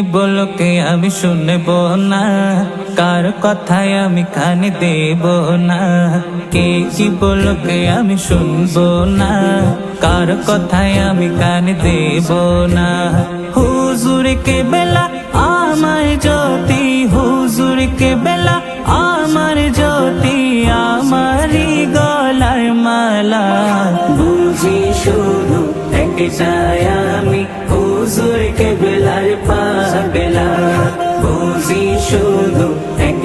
বলকে আমি শুনব না। কার কথায় আমি কানে দেব না। কে কি বলকে আমি শুনব না। কার কথায় আমি কানে দেব না। হুজুর কে বেলা আমার জ্যোতি হুজুর কে বেলা আমার জ্যোতি আমারি গলার মালা। বুঝি শুধু এক চাই আমি হুজুর কে পাগলা বুঝি শুধু এক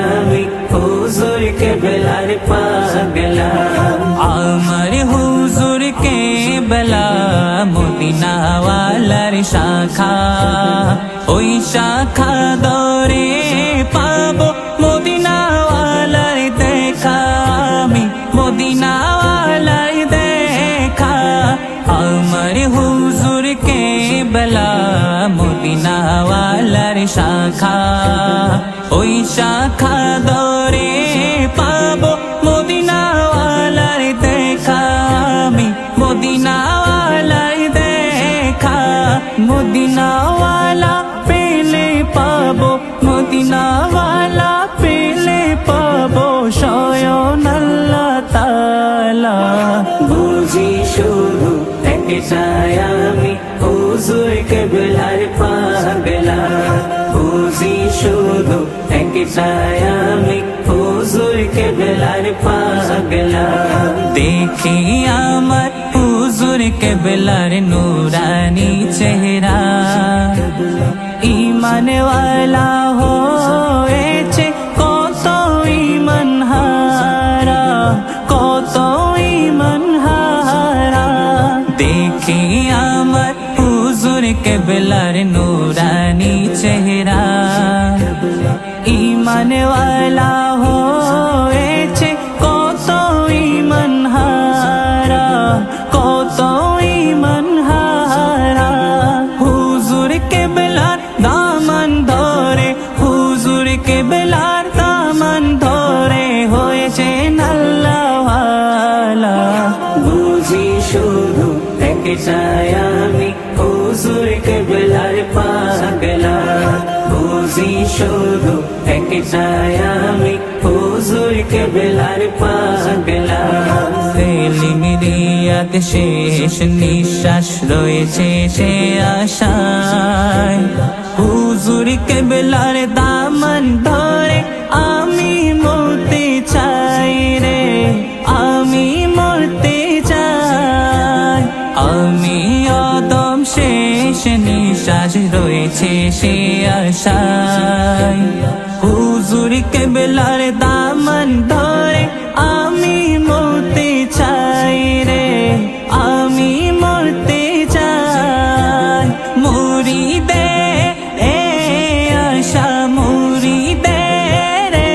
আমি হুজুর কে বেলার পাগলা আমার হুজুর কে বেলা, মদিনাওয়ালার শাখা। ওই শাখা দরে পাবো মদিনাওয়ালার দেখা। আমি মদিনাওয়ালার দেখা। আমার হুজুর শাখা। ওই শাখা দরে পাবো মদিনাওয়ালার দেখা। আমি মদিনাওয়ালার দেখা। মদিনাওয়ালা পেলে পাবো, মদিনাওয়ালা পেলে পাবো আল্লাহ তালা বুঝি শুধু এক চাই আমি, হুজুর কে বেলার পাগলা বুঝি শুধু এক চাই আমি হুজুর কে বেলার পাগলা। দেখি আমার হুজুর কে বেলার নুরানি চেহারা। ইমানওয়ালা হয়েছে কত ইমান হারা কত ইমান হারা দেখি আমার হুজুর কে বেলার ইমানওয়ালা হয়েছে কত ইমান হারা কত ইমান হারা হুজুর কে বেলার দামান ধরে হুজুর কে বেলার দামান ধরে হয়েছে নাল্লাওয়ালা বুঝি শুধু এক চাই আমি হুজুর কে বেলার পাগলা বুঝি শুধু এক চাই আমি হুজুর কে বেলার পাগলা মিরিয়াত শেষ নিঃশ্বাস রয়েছে সে আশায় হুজুর কে বেলার দামন ধরে আমি মরতে চাই রে আমি মরতে চাই আমি অদম শেষ নিঃশ্বাস রয়েছে সে আশায় হুজুর কে বেলার দামন ধরে আমি মরতে চাই রে আমি মরতে চাই মুড়ি দে এ আশা মুড়ি দে রে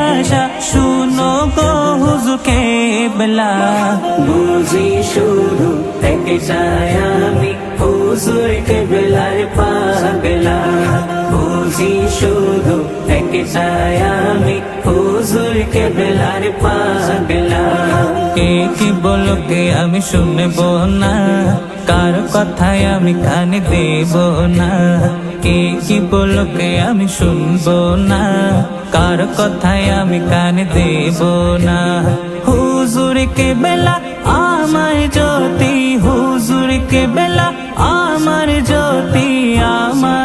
আশা শুনো গো হুজুকে বেলা বুঝি শুধু এক চাই আমি হুজুর কে বেলার পাগলা বুঝি শুধু এক চাই আমি হুজুর কে বেলার পাগলা কে কি বলো কে আমি শুনব না কার কথায় আমি কানে দেব না কে কি বলো কে আমি শুনব না কার কথায় আমি কানে দেব না হুজুর কে বেলা আমার জ্যোতি হুজুর কে বেলা আমার জ্যোতি আমারি